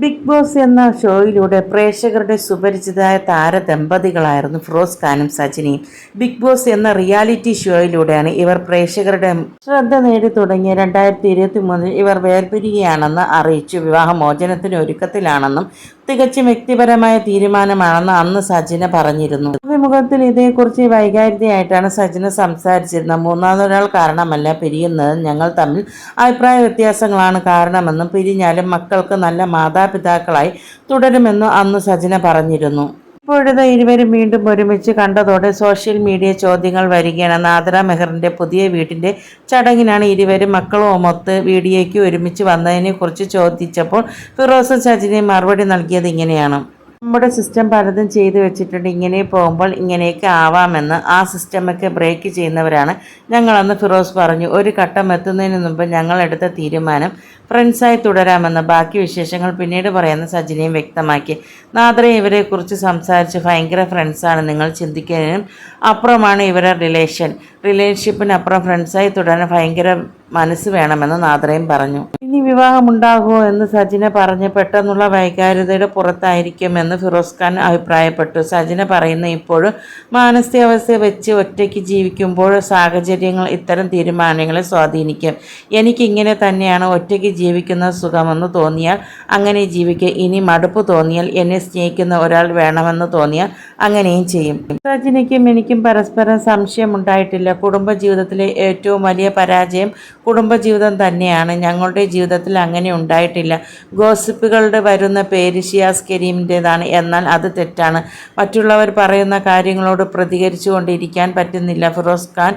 Big boss എന്ന ഷോയിലൂടെ പ്രേക്ഷകരുടെ സുപരിചിതരായ താരദമ്പതികളായിരുന്നു ഫിറോസ് ഖാനും സജിനിയും. ബിഗ് ബോസ് എന്ന റിയാലിറ്റി ഷോയിലൂടെയാണ് ഇവർ പ്രേക്ഷകരുടെ ശ്രദ്ധ നേടി തുടങ്ങിയ. രണ്ടായിരത്തി ഇരുപത്തി മൂന്നിൽ ഇവർ വേർപിരിയുകയാണെന്ന് അറിയിച്ചു. വിവാഹമോചനത്തിന് ഒരുക്കത്തിലാണെന്നും തികച്ചും വ്യക്തിപരമായ തീരുമാനമാണെന്ന് അന്ന് സജിന പറഞ്ഞിരുന്നു. അഭിമുഖത്തിൽ ഇതേക്കുറിച്ച് വൈകാരികയായിട്ടാണ് സജിന സംസാരിച്ചിരുന്നത്. മൂന്നാമതൊരാൾ കാരണമല്ല പിരിയുന്നത്. ഞങ്ങൾ തമ്മിൽ അഭിപ്രായ വ്യത്യാസങ്ങളാണ് കാരണമെന്നും പിരിഞ്ഞാലും മക്കൾക്ക് നല്ല മാതാപിതാക്കളായി തുടരുമെന്നും അന്ന് സജിന പറഞ്ഞിരുന്നു. ഇപ്പോഴത്തെ ഇരുവരും വീണ്ടും ഒരുമിച്ച് കണ്ടതോടെ സോഷ്യൽ മീഡിയ ചോദ്യങ്ങൾ വരികയാണ്. നാദ്ര മെഹറിന്റെ പുതിയ വീടിന്റെ ചടങ്ങിനാണ് ഇരുവരും മക്കളും ഒത്ത് വീഡിയോയ്ക്ക് ഒരുമിച്ച് വന്നതിനെ കുറിച്ച് ചോദിച്ചപ്പോൾ ഫിറോസ് സജിനെ മറുപടി നൽകിയത് ഇങ്ങനെയാണ്. നമ്മുടെ സിസ്റ്റം പലതും ചെയ്തു വെച്ചിട്ടുണ്ട്. ഇങ്ങനെ പോകുമ്പോൾ ഇങ്ങനെയൊക്കെ ആവാമെന്ന് ആ സിസ്റ്റമൊക്കെ ബ്രേക്ക് ചെയ്യുന്നവരാണ്. ഞങ്ങളന്ന് ഫിറോസ് പറഞ്ഞു ഒരു ഘട്ടം എത്തുന്നതിന് മുമ്പ് ഞങ്ങളെടുത്ത തീരുമാനം ഫ്രണ്ട്സായി തുടരാമെന്ന് ബാക്കി വിശേഷങ്ങൾ പിന്നീട് പറയുന്ന സജിനിയും വ്യക്തമാക്കി. നാദ്രയും ഇവരെക്കുറിച്ച് സംസാരിച്ച് ഭയങ്കര ഫ്രണ്ട്സാണ് നിങ്ങൾ ചിന്തിക്കുന്നതിനും അപ്പുറമാണ് ഇവരുടെ റിലേഷൻ റിലേഷൻഷിപ്പിനപ്പുറം ഫ്രണ്ട്സായി തുടരാൻ ഭയങ്കര മനസ്സ് വേണമെന്ന് നാദ്രയും പറഞ്ഞു. ഇനി വിവാഹമുണ്ടാകുമോ എന്ന് സജിന പറഞ്ഞ് പെട്ടെന്നുള്ള വൈകാരികതയുടെ പുറത്തായിരിക്കും എന്ന് ഫിറോസ് ഖാൻ അഭിപ്രായപ്പെട്ടു. സജിന പറയുന്ന ഇപ്പോഴും മാനസികാവസ്ഥ വെച്ച് ഒറ്റയ്ക്ക് ജീവിക്കുമ്പോൾ സാഹചര്യങ്ങൾ ഇത്തരം തീരുമാനങ്ങളെ സ്വാധീനിക്കും. എനിക്കിങ്ങനെ തന്നെയാണ് ഒറ്റയ്ക്ക് ജീവിക്കുന്ന സുഖമെന്ന് തോന്നിയാൽ അങ്ങനെ ജീവിക്കുക ഇനി മടുപ്പ് തോന്നിയാൽ എന്നെ സ്നേഹിക്കുന്ന ഒരാൾ വേണമെന്ന് തോന്നിയാൽ അങ്ങനെയും ചെയ്യും. സജിനയ്ക്കും എനിക്കും പരസ്പരം സംശയമുണ്ടായിട്ടില്ല. കുടുംബജീവിതത്തിലെ ഏറ്റവും വലിയ പരാജയം കുടുംബജീവിതം തന്നെയാണ്. ഞങ്ങളുടെ ജീവിതത്തിൽ അങ്ങനെ ഉണ്ടായിട്ടില്ല. ഗോസിപ്പുകളുടെ വരുന്ന പേര് ഷിയാസ് കരീമിന്റെതാണ്. എന്നാൽ അത് തെറ്റാണ്. മറ്റുള്ളവർ പറയുന്ന കാര്യങ്ങളോട് പ്രതികരിച്ചു കൊണ്ടിരിക്കാൻ പറ്റുന്നില്ല ഫിറോസ് ഖാൻ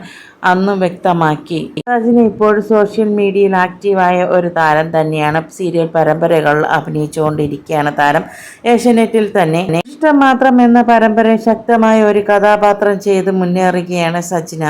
അന്ന് വ്യക്തമാക്കി. അതിന് ഇപ്പോൾ സോഷ്യൽ മീഡിയയിൽ ആക്റ്റീവായ ഒരു താരം തന്നെയാണ്. സീരിയൽ പരമ്പരകൾ അഭിനയിച്ചുകൊണ്ടിരിക്കുകയാണ് താരം. ഏഷ്യനെറ്റിൽ തന്നെ. ഇഷ്ടം മാത്രം എന്ന പരമ്പര ശക്തമായ ഒരു കഥാപാത്രം ചെയ്ത് മുന്നേറുകയാണ് സജിന.